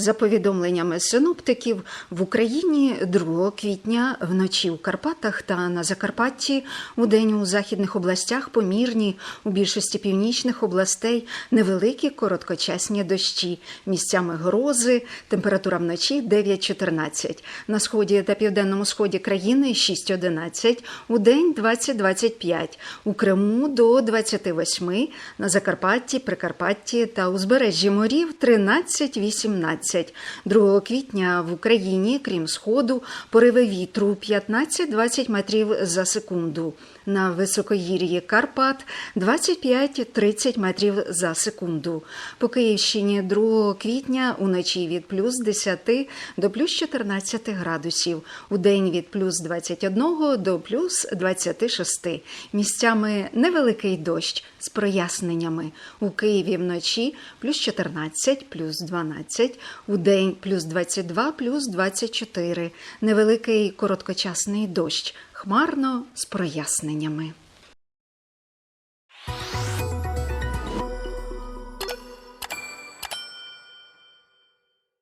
За повідомленнями синоптиків, в Україні 2 квітня вночі у Карпатах та на Закарпатті, у день у західних областях помірні, у більшості північних областей невеликі короткочасні дощі, місцями грози, температура вночі 9-14, на сході та південному сході країни 6-11, у день 20-25, у Криму до 28, на Закарпатті, Прикарпатті та узбережжі морів 13-18. 2 квітня в Україні, крім сходу, пориви вітру 15-20 метрів за секунду. На високогір'ї Карпат 25-30 метрів за секунду. По Київщині 2 квітня уночі від плюс 10 до плюс 14 градусів, у день від плюс 21 до плюс 26. Місцями невеликий дощ з проясненнями. У Києві вночі плюс 14, плюс 12, у день плюс 22, плюс 24. Невеликий короткочасний дощ, хмарно з проясненнями.